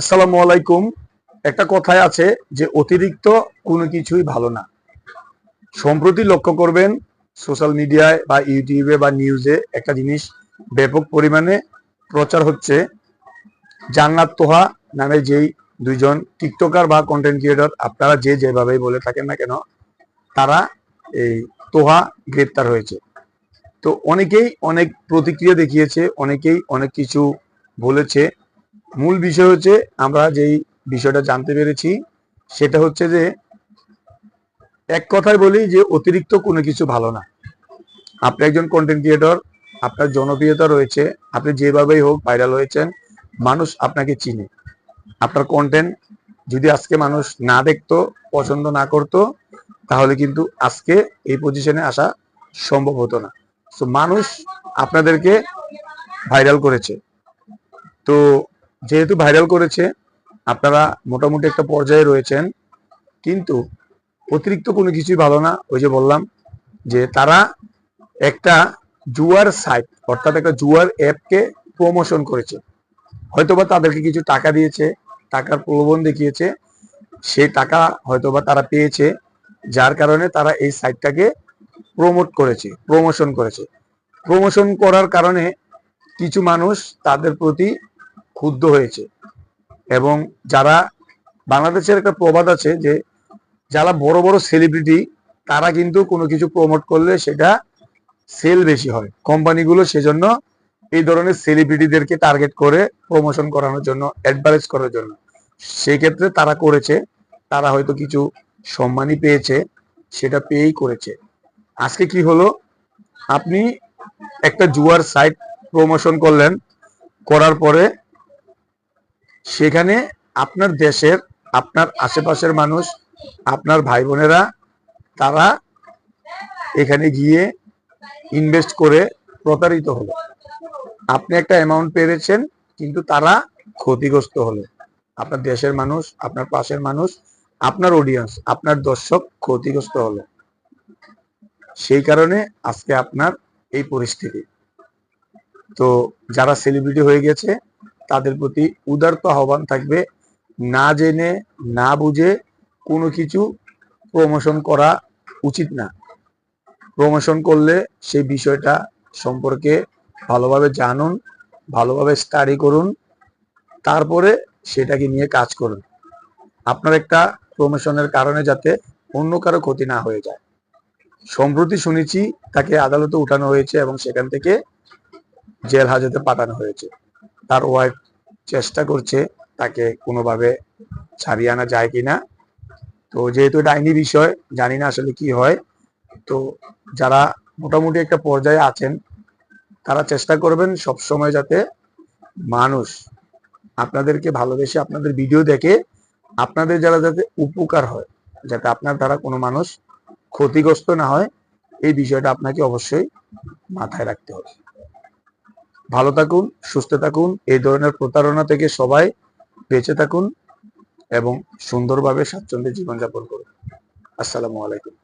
আসসালামু আলাইকুম। একটা কথায় আছে যে অতিরিক্ত কোনো কিছুই ভালো না। সম্প্রতি লক্ষ্য করবেন, সোশ্যাল মিডিয়ায় বা ইউটিউবে বা নিউজে একটা জিনিস ব্যাপক পরিমাণে প্রচার হচ্ছে। জান্নাত তোহা নামে যেই দুইজন টিকটকার বা কন্টেন্ট ক্রিয়েটর আপনারা যে যেভাবেই বলে থাকেন না কেন, তারা এই তোহা গ্রেপ্তার হয়েছে। তো অনেকেই অনেক প্রতিক্রিয়া দেখিয়েছে, অনেকেই অনেক কিছু বলেছে। মূল বিষয় হচ্ছে আমরা যেই বিষয়টা জানতে পেরেছি, সেটা হচ্ছে যে এক কথায় বলি যে অতিরিক্ত কোনো কিছু ভালো না। আপনি একজন কন্টেন্ট ক্রিয়েটর আপনার জনপ্রিয়তা রয়েছে, আপনি যেভাবেই হোক ভাইরাল হয়েছেন, মানুষ আপনাকে চিনে। আপনার কন্টেন্ট যদি আজকে মানুষ না দেখতো, পছন্দ না করতো, তাহলে কিন্তু আজকে এই পজিশনে আসা সম্ভব হতো না। তো মানুষ আপনাদেরকে ভাইরাল করেছে। তো যেহেতু ভাইরাল করেছে, আপনারা মোটামুটি একটা পর্যায়ে রয়েছেন, কিন্তু অতিরিক্ত কোনো কিছুই ভালো না। ওই যে বললাম যে তারা একটা জুয়ার সাইট অর্থাৎ একটা জুয়ার অ্যাপকে প্রমোশন করেছে। হয়তোবা তাদেরকে কিছু টাকা দিয়েছে, টাকার প্রলোভন দেখিয়েছে, সেই টাকা হয়তোবা তারা পেয়েছে, যার কারণে তারা এই সাইটটাকে প্রমোট করেছে প্রমোশন করেছে। প্রমোশন করার কারণে কিছু মানুষ তাদের প্রতি ক্ষুব্ধ হয়েছে। এবং যারা বাংলাদেশের একটা প্রবাদ আছে যে, যারা বড় বড় সেলিব্রিটি তারা কিন্তু কোনো কিছু প্রমোট করলে সেটা সেল বেশি হয়। কোম্পানিগুলো সেজন্য এই ধরনের সেলিব্রিটিদেরকে টার্গেট করে প্রমোশন করানোর জন্য অ্যাডভারেজ করার জন্য। সেই ক্ষেত্রে তারা করেছে, তারা হয়তো কিছু সম্মানই পেয়েছে, সেটা পেয়েই করেছে। আজকে কি হলো? আপনি একটা জুয়ার সাইট প্রমোশন করলেন, করার পরে সেখানে আপনার দেশের, আপনার আশেপাশের মানুষ, আপনার ভাই বোনেরা তারা এখানে গিয়ে ইনভেস্ট করে প্রতারিত হলো। আপনি একটা অ্যামাউন্ট পেরেছেন, কিন্তু তারা ক্ষতিগ্রস্ত হলো। আপনার দেশের মানুষ, আপনার পাশের মানুষ, আপনার অডিয়েন্স আপনার দর্শক ক্ষতিগ্রস্ত হলো। সেই কারণে আজকে আপনার এই পরিস্থিতি। তো যারা সেলিব্রিটি হয়ে গেছে তাদের প্রতি উদারত আহ্বান থাকবে। না জেনে, না বুঝে কোনো কিছু প্রমোশন করা উচিত না। প্রমোশন করলে সেই বিষয়টা সম্পর্কে ভালোভাবে জানুন, ভালোভাবে স্টাডি করুন, তারপরে সেটাকে নিয়ে কাজ করুন। আপনার একটা প্রমোশনের কারণে যাতে অন্য কারও ক্ষতি না হয়ে যায়। সম্প্রতি শুনেছি তাকে আদালতে উঠানো হয়েছে এবং সেখান থেকে জেল হাজতে পাঠানো হয়েছে। তার ওয়াইফ চেষ্টা করছে তাকে কোনোভাবে ছাড়িয়ে আনা যায় কিনা। তো যেহেতু এটা আইনি বিষয়, জানি না আসলে কি হয়। তো যারা মোটামুটি একটা পর্যায়ে আছেন, তারা চেষ্টা করবেন সব সময় যাতে মানুষ আপনাদেরকে ভালোবেসে আপনাদের ভিডিও দেখে আপনাদের যারা যাতে উপকার হয়, যাতে আপনার দ্বারা কোনো মানুষ ক্ষতিগ্রস্ত না হয়, এই বিষয়টা আপনাকে অবশ্যই মাথায় রাখতে হবে। ভালো থাকুন, সুস্থ থাকুন, এই ধরনের প্রতারণা থেকে সবাই বেঁচে থাকুন এবং সুন্দরভাবে স্বাচ্ছন্দ্যে জীবনযাপন করুন। আসসালামু আলাইকুম।